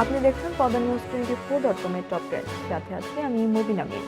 আপনি দেখছেন Padma news twenty four dot কমের টপ টেন সাথে আছি আমি মুবিনা মির।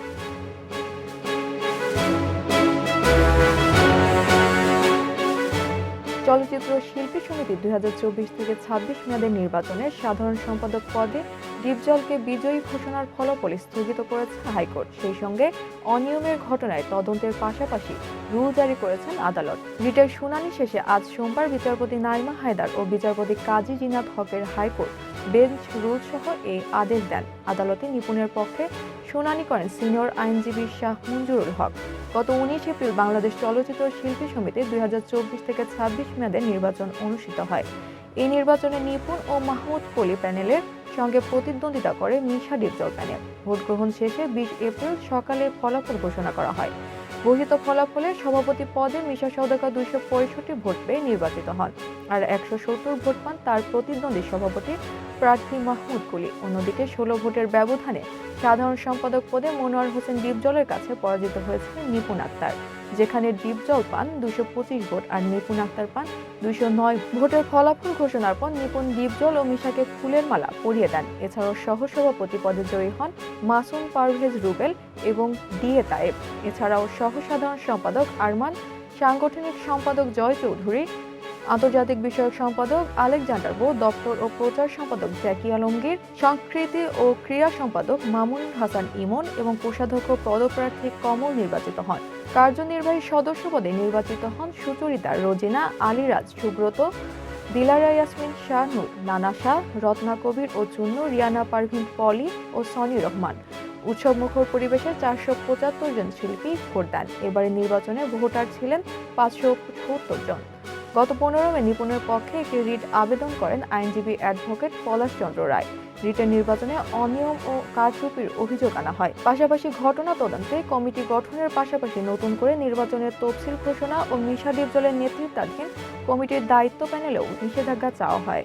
চলচ্চিত্র শিল্পী সমিতি দুই হাজার চব্বিশ থেকে ছাব্বিশ মেয়াদের নির্বাচনে সাধারণ সম্পাদক পদে ডিপজলকে বিজয়ী ঘোষণার ফলাফল স্থগিত করেছে হাইকোর্ট। সেই সঙ্গে অনিয়মের ঘটনায় তদন্তের পাশাপাশি রুল জারি করেছেন আদালত। রিটের শুনানি শেষে আজ সোমবার বিচারপতি নাইমা হায়দার ও বিচারপতি কাজী জিনাত হকের হাইকোর্ট বেঞ্চ রুল সহ এই আদেশ দেন। আদালতে নিপুণের পক্ষে শুনানি করেন সিনিয়র আইনজীবী শাহ মঞ্জুরুল হক। গত উনিশ এপ্রিল বাংলাদেশ চলচ্চিত্র শিল্পী সমিতি দুই হাজার চব্বিশ থেকে ছাব্বিশ মেয়াদে নির্বাচন অনুষ্ঠিত হয়। এই নির্বাচনে নিপুণ ও মাহমুদ কলি প্যানেলের সঙ্গে প্রতিদ্বন্দ্বিতা করে মিশা ডিপজল প্যানেল ভোট গ্রহণ শেষে বিশ এপ্রিল সকালে ফলাফল ঘোষণা করা হয়। ঘোষিত ফলাফলে সভাপতি পদে মিশা সৌদাকা দুইশো পঁয়ষট্টি ভোট পেয়ে নির্বাচিত হন আর একশো সত্তর ভোট পান তার প্রতিদ্বন্দ্বী সভাপতি প্রার্থী মাহমুদ কুলি। অন্যদিকে ষোলো ভোটের ব্যবধানে সাধারণ সম্পাদক পদে মনোয়ার হোসেন ডিপজলের কাছে পরাজিত হয়েছিলেন নিপুণ আক্তার। যেখানে ডিপজল পান দুশো পঁচিশ ভোট আর নিপুণ আক্তার পান দুশো নয় ভোটের ফলাফল ঘোষণার পর নিপুণ ডিপজল ও মিশাকে ফুলের মালা পরিয়ে দেন। এছাড়াও সহসভাপতি পদে জয়ী হন মাসুম পারভেজ রুবেল এবং ডিএ তায়েব এছাড়াও সহ সাধারণ সম্পাদক আরমান, সাংগঠনিক সম্পাদক জয় চৌধুরী, আন্তর্জাতিক বিষয়ক সম্পাদক আলেকজান্ডার বো দপ্তর ও প্রচার সম্পাদক জ্যাকি আলমগীর, সংস্কৃতি ও ক্রীড়া সম্পাদক মামুন হাসান ইমন এবং কোষাধ্যক্ষ পদপ্রার্থী কমল নির্বাচিত হন। কার্যনির্বাহী সদস্য পদে নির্বাচিত হন সুচরিতা, রোজিনা, আলিরাজ, সুব্রত, দিলারা ইয়াসমিন, শাহ নূর, নানা শাহ, রত্না কবির ও চুন্নু, রিয়ানা পারভিন, পলি ও সনি রহমান। উৎসব মুখর পরিবেশে চারশো পঁচাত্তর জন শিল্পী ভোট দেন এবারের নির্বাচনে ভোটার ছিলেন পাঁচশো সত্তর জন। গত পনেরো মে নিপুণের পক্ষে একটি রিট আবেদন করেন আইনজীবী অ্যাডভোকেট পলাশ চন্দ্র রায়। রিটের নির্বাচনে অনিয়ম ও কারচুপির অভিযোগ আনা হয়। পাশাপাশি ঘটনা তদন্তে কমিটি গঠনের পাশাপাশি নতুন করে নির্বাচনের তফসিল ঘোষণা ও মিশা ডিপজলের নেতৃত্বাধীন কমিটির দায়িত্ব প্যানেলেও নিষেধাজ্ঞা চাওয়া হয়।